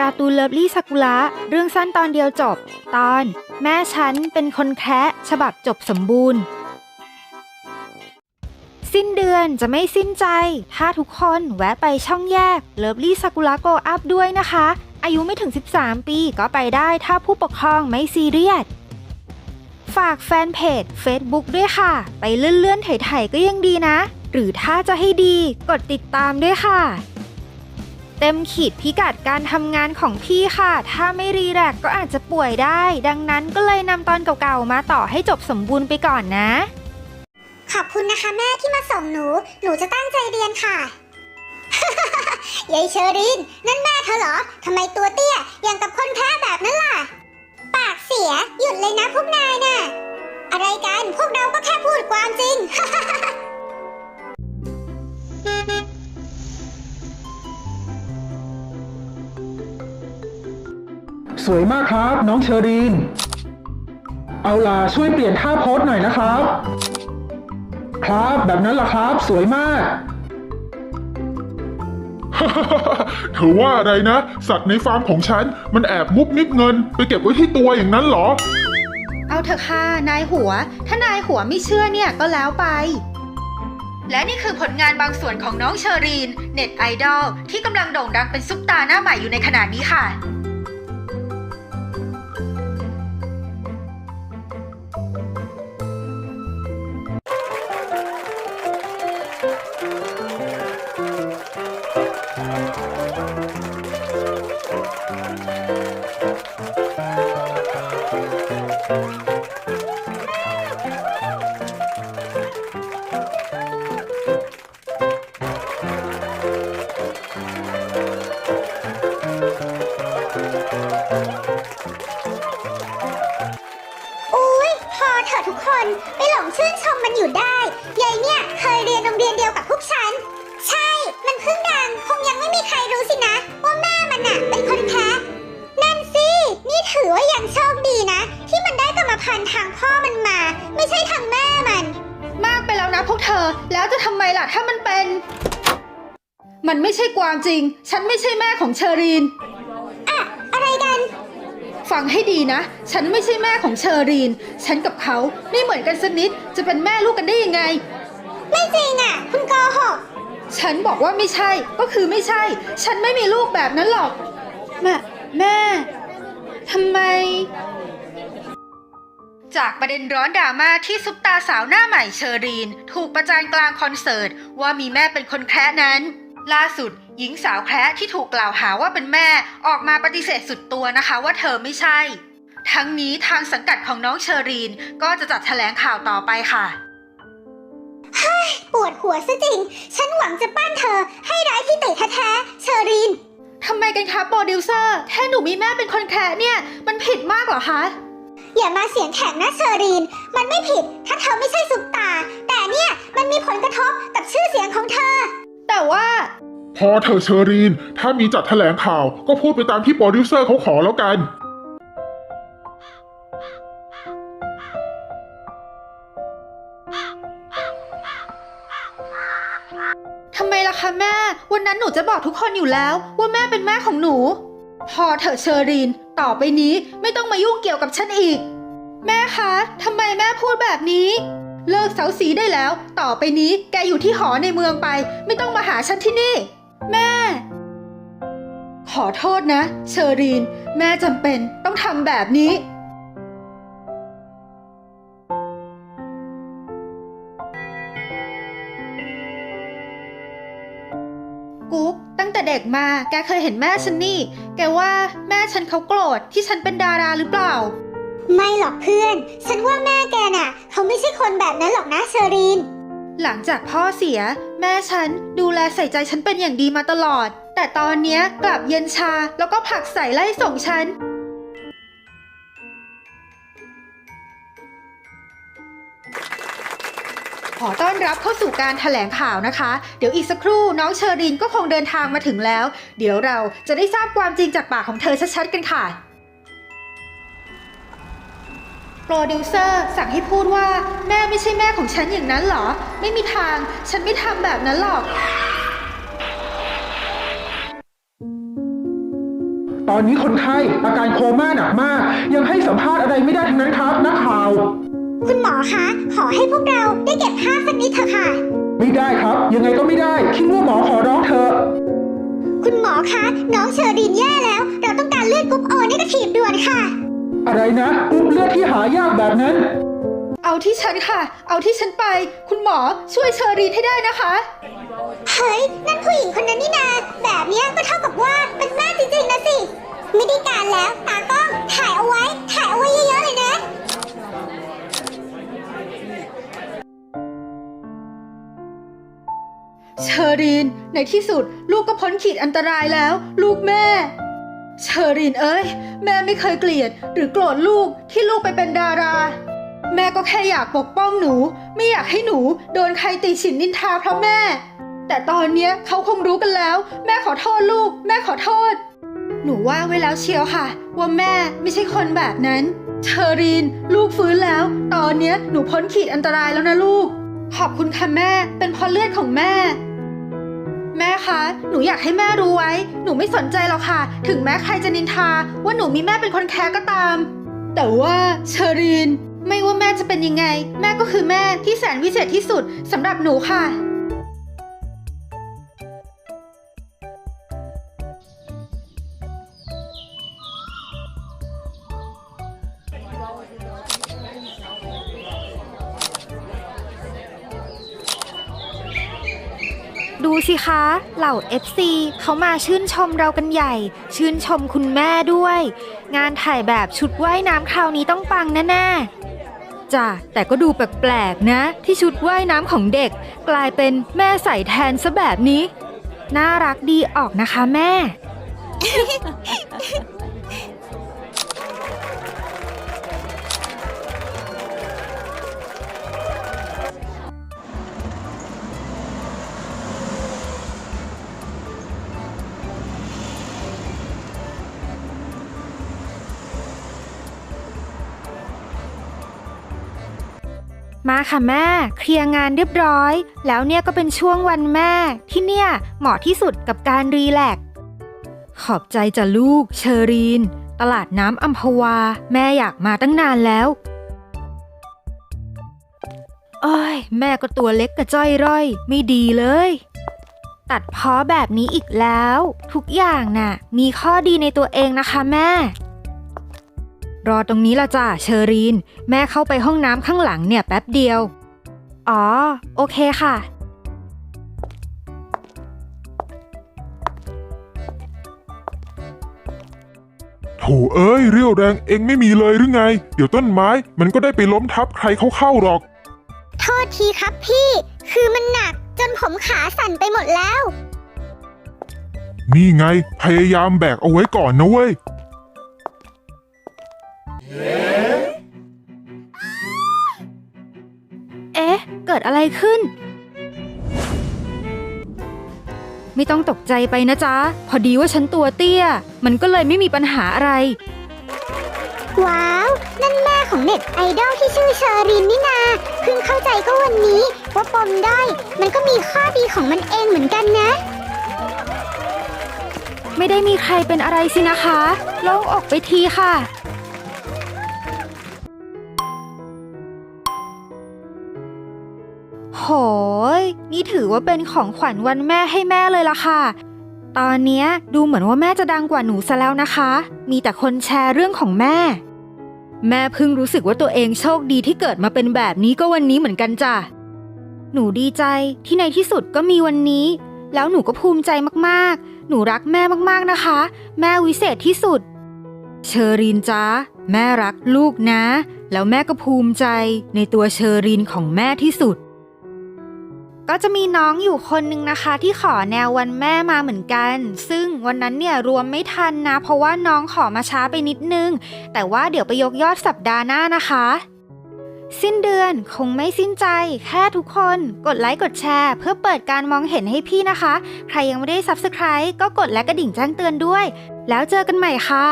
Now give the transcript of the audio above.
การ์ตูนเลิฟลี่ซากุระเรื่องสั้นตอนเดียวจบ ตอน แม่ฉันเป็นคนแคะฉบับจบสมบูรณ์ สิ้นเดือนจะไม่สิ้นใจ ถ้าทุกคนแวะไปช่องแยกเลิฟลี่ซากุระโกอัพด้วยนะคะ อายุไม่ถึง 13 ปีก็ไปได้ถ้าผู้ปกครองไม่ซีเรียสฝากแฟนเพจ Facebook ด้วยค่ะ ไปเลื่อนๆไถๆก็ยังดีนะ หรือถ้าจะให้ดีกดติดตามด้วยค่ะ เต็มขีดพิกัดการทำงานของพี่ค่ะ ถ้าไม่รีแลกซ์ก็อาจจะป่วยได้ ดังนั้นก็เลยนำตอนเก่าๆ มาต่อให้จบสมบูรณ์ไปก่อนนะ ขอบคุณนะคะแม่ที่มาส่งหนู หนูจะตั้งใจเรียนค่ะ ยายเชอริน นั่นแม่เธอเหรอ ทำไมตัวเตี้ย อย่างกับคนแพ้แบบนั้นล่ะ ปากเสีย หยุดเลยนะพวกนายน่ะ อะไรกัน พวกเราก็แค่พูดความจริง สวยมากครับ น้องเชอรีน เอาล่ะช่วยเปลี่ยนท่าโพสหน่อยนะครับ ครับแบบนั้นล่ะครับ สวยมาก เธอว่าอะไรนะ สัตว์ในฟาร์มของฉัน มันแอบมุบมิบเงิน ไปเก็บไว้ที่ตัวอย่างนั้นเหรอ เอาเถอะค่ะนายหัว ถ้านายหัวไม่เชื่อเนี่ยก็แล้วไป และนี่คือผลงานบางส่วนของน้องเชอรีน เน็ตไอดอลที่กำลังโด่งดังเป็นซุปตาหน้าใหม่อยู่ในขณะนี้ค่ะ อุ้ยพอเถอะทุกคน ไปหลงชื่นชมมันอยู่ได้ ถ้ามันเป็น มันไม่ใช่ความจริง ฉันไม่ใช่แม่ของเชอรีน อะอะไรกัน ฟังให้ดีนะ ฉันไม่ใช่แม่ของเชอรีน ฉันกับเขาไม่เหมือนกันสักนิด จะเป็นแม่ลูกกันได้ยังไง ไม่จริงอะคุณโกหก ฉันบอกว่าไม่ใช่ ก็คือไม่ใช่ ฉันไม่มีลูกแบบนั้นหรอก แม่ แม่ทำไม จากประเด็นร้อนดราม่าที่ซุปตาสาวหน้าใหม่เชอรีน ถูกประจานกลางคอนเสิร์ต ว่ามีแม่เป็นคนแคระนั้น ล่าสุด หญิงสาวแคระที่ถูกกล่าวหาว่าเป็นแม่ออกมาปฏิเสธสุดตัวนะคะว่าเธอไม่ใช่ ทั้งนี้ทางสังกัดของน้องเชอรีนก็จะจัดแถลงข่าวต่อไปค่ะปวดหัวซะจริง ฉันหวังจะปั้นเธอ ให้ร้ายที่ติแท้ๆเชอรีนทำไมกันคะโปรดิวเซอร์แค่หนูมีแม่เป็นคนแคร์เนี่ย มันผิดมากเหรอคะ อย่ามาเสียงแข็งนะเชอรีน มันไม่ผิดถ้าเธอไม่ใช่ซุปตา แต่เนี่ยมันมีผลกระทบกับชื่อเสียงของเธอ แต่ว่า พอเธอเชอรีน ถ้ามีจัดแถลงข่าวก็พูดไปตามที่โปรดิวเซอร์เขาขอแล้วกัน ทำไมล่ะคะแม่ วันนั้นหนูจะบอกทุกคนอยู่แล้ว ว่าแม่เป็นแม่ของหนู พอเถอะเชอรีน ต่อไปนี้ไม่ต้องมายุ่งเกี่ยวกับฉันอีก แม่คะทำไมแม่พูดแบบนี้ เลิกเสาสีได้แล้ว ต่อไปนี้แกอยู่ที่หอในเมืองไป ไม่ต้องมาหาฉันที่นี่ แม่ ขอโทษนะ เชอรีน แม่จำเป็นต้องทำแบบนี้ กุ๊กตั้งแต่เด็กมาแกเคยเห็นแม่ฉันนี่ แกว่าแม่ฉันเขาโกรธที่ฉันเป็นดาราหรือเปล่า ไม่หรอกเพื่อน ฉันว่าแม่แกน่ะ เขาไม่ใช่คนแบบนั้นหรอกนะเชอรีน หลังจากพ่อเสีย แม่ฉันดูแลใส่ใจฉันเป็นอย่างดีมาตลอด แต่ตอนเนี้ยกลับเย็นชาแล้วก็ผลักใส่ไล่ส่งฉัน ขอต้อนรับเข้าสู่การถแถลงข่าวนะคะ เดี๋ยวอีกสักครู่น้องเชอรินก็คงเดินทางมาถึงแล้ว เดี๋ยวเราจะได้ทราบความจริงจากปากของเธอชัดๆกันค่ะ โปรดิวเซอร์สั่งให้พูดว่าแม่ไม่ใช่แม่ของฉันอย่างนั้นเหรอ ไม่มีทาง ฉันไม่ทำแบบนั้นหรอก ตอนนี้คนไข้อาการโคม่าหนักมาก ยังให้สัมภาษณ์อะไรไม่ได้ทั้งนั้นครับนักข่าว คุณหมอคะ ขอให้พวกเราได้เก็บภาพสักนิดเถอะค่ะ ไม่ได้ครับ ยังไงก็ไม่ได้คิดว่าหมอขอร้องเธอะคุณหมอคะ น้องเชอรีนแย่แล้ว เราต้องการเลือดกรุ๊ปโอนี่กระถีบด่วนค่ะ อะไรนะกรุ๊ปเลือดที่หายากแบบนั้น เอาที่ฉันค่ะ เอาที่ฉันไป คุณหมอช่วยเชอรีนให้ได้นะคะ เฮ้ย นั่นผู้หญิงคนนั้นนี่นา แบบเนี้ยก็เท่ากับว่าเป็นแม่จริงๆนะ รีน ในที่สุดลูกก็พ้นขีดอันตรายแล้ว ลูกแม่ เชอรีนเอ้ย แม่ไม่เคยเกลียด หรือโกรธลูกที่ลูกไปเป็นดารา แม่ก็แค่อยากปกป้องหนู ไม่อยากให้หนูโดนใครติฉินนินทาเพราะแม่ แต่ตอนเนี้ยเขาคงรู้กันแล้ว แม่ขอโทษลูก แม่ขอโทษ หนูว่าไว้แล้วเชียวค่ะ ว่าแม่ไม่ใช่คนแบบนั้น เชอรีน ลูกฟื้นแล้ว ตอนเนี้ยหนูพ้นขีดอันตรายแล้วนะลูกขอบคุณค่ะแม่ เป็นเพราะเลือดของแม่ แม่คะ หนูอยากให้แม่รู้ไว้ หนูไม่สนใจหรอกค่ะ ถึงแม้ใครจะนินทา ว่าหนูมีแม่เป็นคนแค้ก็ตาม แต่ว่าเชอรีน ไม่ว่าแม่จะเป็นยังไง แม่ก็คือแม่ที่แสนวิเศษที่สุดสำหรับหนูค่ะ สิคะ เหล่า FC เขามาชื่นชมเรากันใหญ่ ชื่นชมคุณแม่ด้วย งานถ่ายแบบชุดว่ายน้ำคราวนี้ต้องปังแน่ๆจ้ะแต่ก็ดูแปลกๆนะ ที่ชุดว่ายน้ำของเด็ก กลายเป็นแม่ใส่แทนซะแบบนี้ น่ารักดีออกนะคะแม่ มาค่ะแม่ เคลียร์งานเรียบร้อย แล้วเนี่ยก็เป็นช่วงวันแม่ ที่เนี่ยเหมาะที่สุดกับการรีแลกขอบใจจ้ะลูกเชอรีน ตลาดน้ำอัมพวา แม่อยากมาตั้งนานแล้วโอ้ยแม่ก็ตัวเล็กกระจ้อยร่อย ไม่ดีเลย ตัดพ้อแบบนี้อีกแล้ว ทุกอย่างน่ะ มีข้อดีในตัวเองนะคะแม่ รอตรงนี้ละจ้ะเชอรีน แม่เข้าไปห้องน้ำข้างหลังเนี่ยแป๊บเดียว อ๋อ โอเคค่ะ โถเอ้ย เรี่ยวแรงเองไม่มีเลยหรือไง เดี๋ยวต้นไม้มันก็ได้ไปล้มทับใครเขาเข้าหรอก โทษทีครับพี่ คือมันหนักจนผมขาสั่นไปหมดแล้ว นี่ไงพยายามแบกเอาไว้ก่อนนะเว้ย เอ๊ะ เกิดอะไรขึ้น ไม่ต้องตกใจไปนะจ๊ะ พอดีว่าฉันตัวเตี้ย มันก็เลยไม่มีปัญหาอะไร ว้าว นั่นแม่ของเน็ตไอดอลที่ชื่อเชอรินนี่นาเพิ่งเข้าใจก็วันนี้ ว่าปมด้อยมันก็มีข้อดีของมันเองเหมือนกันนะ ไม่ได้มีใครเป็นอะไรสินะคะ โล่งอกไปทีค่ะ โหย นี่ถือว่าเป็นของขวัญวันแม่ให้แม่เลยล่ะค่ะ ตอนเนี้ยดูเหมือนว่าแม่จะดังกว่าหนูซะแล้วนะคะ มีแต่คนแชร์เรื่องของแม่ แม่เพิ่งรู้สึกว่าตัวเองโชคดีที่เกิดมาเป็นแบบนี้ก็วันนี้เหมือนกันจ้ะ หนูดีใจที่ในที่สุดก็มีวันนี้ แล้วหนูก็ภูมิใจมากๆ หนูรักแม่มากๆนะคะ แม่วิเศษที่สุด เชอรีนจ้าแม่รักลูกนะ แล้วแม่ก็ภูมิใจในตัวเชอรีนของแม่ที่สุด ก็จะมีน้องอยู่คนนึงนะคะ ที่ขอแนววันแม่มาเหมือนกัน ซึ่งวันนั้นเนี่ยรวมไม่ทันนะ เพราะว่าน้องขอมาช้าไปนิดนึง แต่ว่าเดี๋ยวไปยกยอดสัปดาห์หน้านะคะ สิ้นเดือนคงไม่สิ้นใจ แค่ทุกคนกดไลค์กดแชร์ เพื่อเปิดการมองเห็นให้พี่นะคะ ใครยังไม่ได้ Subscribe ก็กดและกระดิ่งแจ้งเตือนด้วย แล้วเจอกันใหม่ค่ะ